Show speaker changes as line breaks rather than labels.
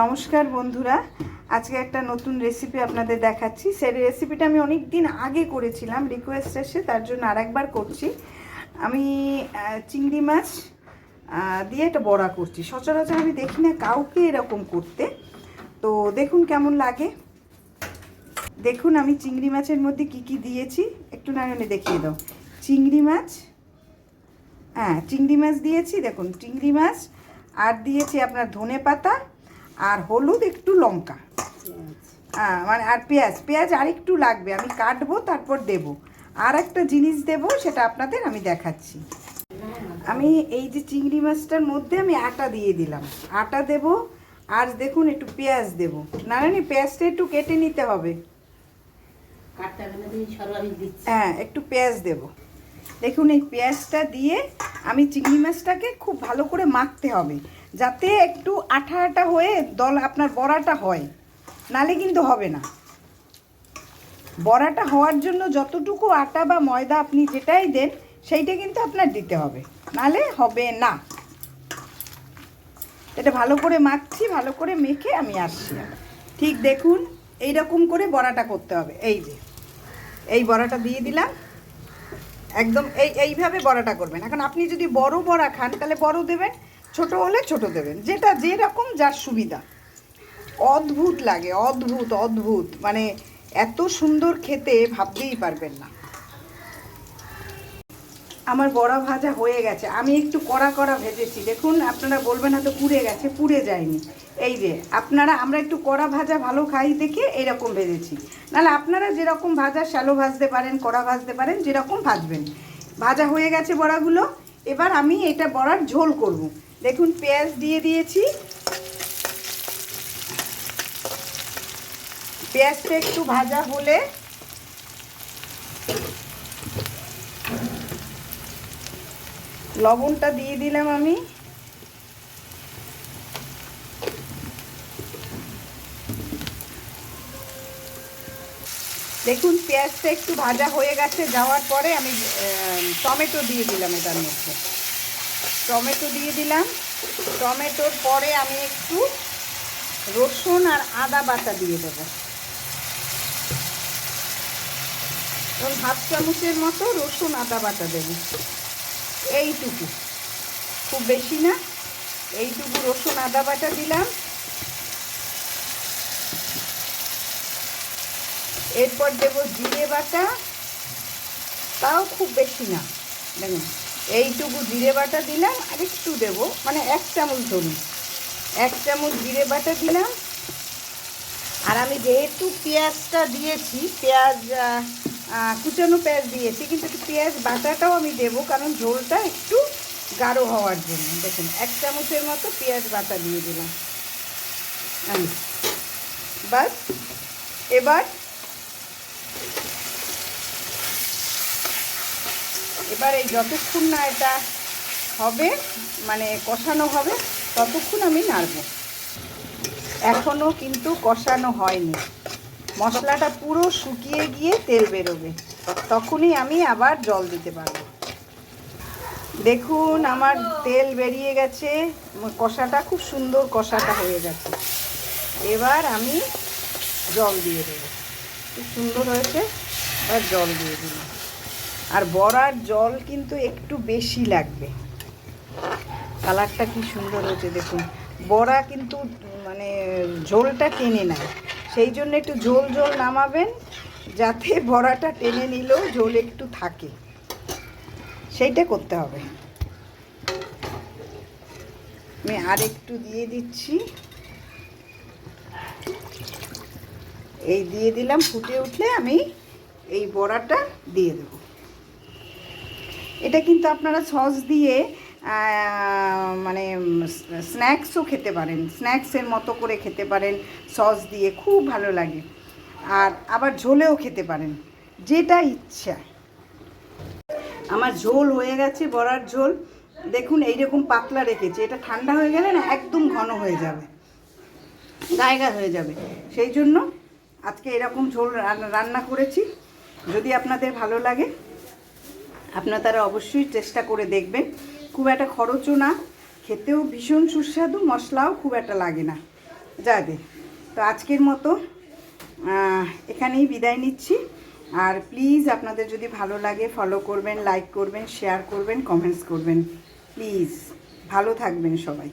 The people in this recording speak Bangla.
নমস্কার বন্ধুরা। আজকে একটা নতুন রেসিপি আপনাদের দেখাচ্ছি। সেই রেসিপিটা আমি অনেক দিন আগে করেছিলাম রিকোয়েস্ট এসে তার জন্য আরেকবার করছি। আমি চিংড়ি মাছ দিয়ে একটা বড়া করছি। সচরাচর আমি দেখি না কাউকে এরকম করতে। তো দেখুন কেমন লাগে। দেখুন আমি চিংড়ি মাছের মধ্যে কি কি দিয়েছি। একটু নাগানে দেখিয়ে দাও। চিংড়ি মাছ হ্যাঁ চিংড়ি মাছ দিয়েছি। দেখুন, চিংড়ি মাছ, আর দিয়েছি আপনার ধনে পাতা আর হলুদ একটু লঙ্কা। হ্যাঁ মানে আর পেঁয়াজ পেঁয়াজ আর একটু লাগবে আমি কাটবো তারপর দেব। আর একটা জিনিস দেব সেটা আপনাদের আমি দেখাচ্ছি। আমি এই যে চিংড়ি মাছটার মধ্যে আমি আটা দিয়ে দিলাম। আটা দেব আর দেখুন একটু পেঁয়াজ দেব। না না পেঁয়াজটা একটু কেটে নিতে হবে। হ্যাঁ একটু পেঁয়াজ দেব। দেখুন এই পেঁয়াজটা দিয়ে আমি চিংড়ি মাছটাকে খুব ভালো করে মাখতে হবে, যাতে একটু আঠা আঠা হয়ে দল আপনার বড়াটা হয়, নালে কিন্তু হবে না। বড়াটা হওয়ার জন্য যতটুকু আটা বা ময়দা আপনি যেটাই দেন, সেইটা কিন্তু আপনার দিতে হবে, নালে হবে না। এটা ভালো করে মাখছি, ভালো করে মেখে আমি আসছি ঠিক দেখুন এই রকম করে বড়াটা করতে হবে, এই যে। এই বড়াটা দিয়ে দিলাম একদম এই, এইভাবে বড়াটা করবেন। এখন আপনি যদি বড় বড়া খান, তাহলে বড় দেবেন, ছোট হলে ছোট দেবেন। যেটা যেরকম যার সুবিধা। অদ্ভুত লাগে, অদ্ভুত অদ্ভুত। মানে এত সুন্দর খেতে ভাবতেই পারবেন না। আমার বড়া ভাজা হয়ে গেছে। আমি একটু কড়া কড়া ভেজেছি। দেখুন, আপনারা বলবেন হয়তো পুড়ে গেছে, পুড়ে যায়নি। এই যে, আপনারা, আমরা একটু কড়া ভাজা ভালো খাই দেখে এইরকম ভেজেছি। নাহলে আপনারা যেরকম ভাজা শ্যালো ভাজতে পারেন, কড়া ভাজতে পারেন, যেরকম ভাজবেন। ভাজা হয়ে গেছে বড়াগুলো। এবার আমি এটা বড়ার ঝোল করব। দেখুন, পেঁয়াজ দিয়ে দিয়েছি। পেঁয়াজটা একটু ভাজা হলে লবণটা দিয়ে দিলাম আমি। দেখুন, পেঁয়াজটা একটু ভাজা হয়ে গেছে, যাওয়ার পরে আমি টমেটো দিয়ে দিলাম এটার মধ্যে। টমেটো দিয়ে দিলাম। টমেটোর পরে আমি একটু রসুন আর আদা বাটা দিয়ে দেবো। এবং হাফ চামচের মতো রসুন আদা বাটা দেবো। এইটুকু। খুব বেশি না। এইটুকু রসুন, আদা বাটা দিলাম। এরপর দেবো জিরে বাটা। তাও খুব বেশি না। দেখুন, এইটুকু জিরে বাটা দিলাম, আর একটু দেবো। মানে এক চামচ ধরুন এক চামচ জিরে বাটা দিলাম। আর আমি যেহেতু পেঁয়াজটা দিয়েছি, পেঁয়াজ কুচানো পেঁয়াজ দিয়েছি, কিন্তু একটু পেঁয়াজ বাটাটাও আমি দেবো, কারণ ঝোলটা একটু গাঢ় হওয়ার জন্য। দেখুন, এক চামচের মতো পেঁয়াজ বাটা দিয়ে দিলাম আমি। বাস, এবার এবার এই যতক্ষণ না এটা হবে মানে কষানো হবে, ততক্ষণ আমি নাড়ব। এখনও কিন্তু কষানো হয়নি। মশলাটা পুরো শুকিয়ে গিয়ে তেল বেরোবে। তখনই আমি আবার জল দিতে পারব। দেখুন, আমার তেল বেরিয়ে গেছে। কষাটা খুব সুন্দর কষাটা হয়ে গেছে। এবার আমি জল দিয়ে দেবো। খুব সুন্দর হয়েছে। এবার জল দিয়ে দিলাম। আর বড়ার জল কিন্তু একটু বেশি লাগবে। কালারটা কি সুন্দর হয়েছে, দেখুন। বড়া কিন্তু মানে ঝোলটা টেনে নেয়। সেই জন্য একটু ঝোল ঝোল নামাবেন, যাতে বড়াটা টেনে নিলেও ঝোল একটু থাকে। সেইটা করতে হবে। আমি আর একটু দিয়ে দিচ্ছি। এই দিয়ে দিলাম, ফুটে উঠলে আমি এই বড়াটা দিয়ে দেবো। এটা কিন্তু আপনারা সস দিয়ে মানে স্ন্যাক্সও খেতে পারেন। স্ন্যাক্সের মতো করে খেতে পারেন, সস দিয়ে খুব ভালো লাগে। আর আবার ঝোলেও খেতে পারেন, যেটা ইচ্ছা। আমার ঝোল হয়ে গেছে, বড়ার ঝোল। দেখুন, এইরকম পাতলা রেখেছি। এটা ঠান্ডা হয়ে গেলে না, একদম ঘন হয়ে যাবে। জায়গা হয়ে যাবে। সেই জন্য আজকে এরকম ঝোল রান- রান্না করেছি। যদি আপনাদের ভালো লাগে আপনারা তারা অবশ্যই চেষ্টা করে দেখবেন। খুব একটা খরচও না, খেতেও ভীষণ সুস্বাদু, মশলাও খুব একটা লাগে না। যাবে তো আজকের মতো এখানেই বিদায় নিচ্ছি। আর প্লিজ আপনাদের যদি ভালো লাগে ফলো করবেন লাইক করবেন শেয়ার করবেন কমেন্টস করবেন। প্লিজ, ভালো থাকবেন সবাই।